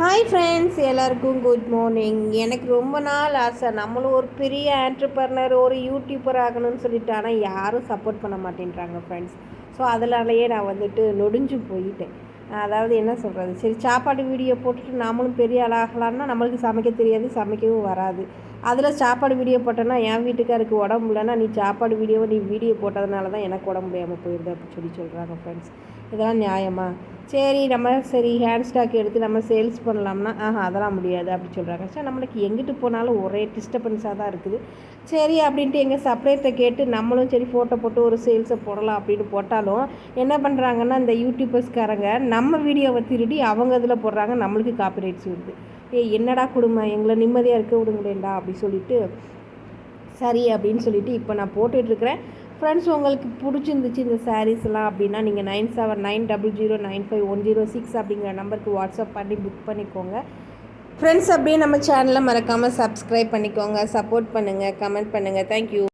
Hi friends எல்லாருக்கும் good morning எனக்கு ரொம்ப நாள் ஆசை. நம்மளும் ஒரு பெரிய ஆண்டர்பர்னர் ஒரு யூடியூபர் ஆகணும்னு சொல்லிட்டு ஆனால் யாரும் சப்போர்ட் பண்ண மாட்டேன்றாங்க ஃப்ரெண்ட்ஸ் ஸோ அதனாலேயே நான் வந்துட்டு நொடிஞ்சு போயிட்டேன். அதாவது என்ன சொல்கிறது சரி சாப்பாடு வீடியோ போட்டுட்டு நாமளும் பெரிய ஆளாகலான்னா நம்மளுக்கு சமைக்க தெரியாது சமைக்கவும் வராது. அதில் சாப்பாடு வீடியோ போட்டோன்னா என் வீட்டுக்காருக்கு உடம்பு இல்லைன்னா நீ சாப்பாடு வீடியோவை நீ வீடியோ போட்டதுனால தான் எனக்கு உடம்பு முடியாமல் போயிடுது அப்படின்னு சொல்லி சொல்கிறாங்க ஃப்ரெண்ட்ஸ் இதெல்லாம் நியாயமா? சரி நம்ம சரி ஹேண்ட் ஸ்டாக் எடுத்து நம்ம சேல்ஸ் பண்ணலாம்னா ஆஹா அதெல்லாம் முடியாது அப்படி சொல்கிறாங்க சார் நம்மளுக்கு எங்கிட்டு போனாலும் ஒரே டிஸ்டர்பன்ஸாக தான் இருக்குது. சரி அப்படின்ட்டு எங்கள் சப்ளைட்டை கேட்டு நம்மளும் சரி ஃபோட்டோ போட்டு ஒரு சேல்ஸை போடலாம் அப்படின்னு போட்டாலும் என்ன பண்ணுறாங்கன்னா இந்த யூடியூபர்ஸ்காரங்க நம்ம வீடியோவை திருடி அவங்க இதில் போடுறாங்க நம்மளுக்கு காப்பிரைட்ஸ் வருது. ஏய் என்னடா குடும்பம் எங்களை நிம்மதியாக இருக்க விடுங்களேண்டா அப்படி சொல்லிட்டு சரி அப்படின்னு சொல்லிட்டு இப்போ நான் போட்டுட்ருக்கிறேன் ஃப்ரெண்ட்ஸ் உங்களுக்கு பிடிச்சிருந்துச்சு இந்த சாரீஸ் எல்லாம் அப்படின்னா நீங்கள் nine seven nine double zero nine five one zero six அப்படிங்கிற நம்பருக்கு வாட்ஸ்அப் பண்ணி புக் பண்ணிக்கோங்க. ஃப்ரெண்ட்ஸ் அப்படியே நம்ம சேனலை மறக்காமல் சப்ஸ்கிரைப் பண்ணிக்கோங்க. சப்போர்ட் பண்ணுங்கள் கமெண்ட் பண்ணுங்கள் தேங்க்யூ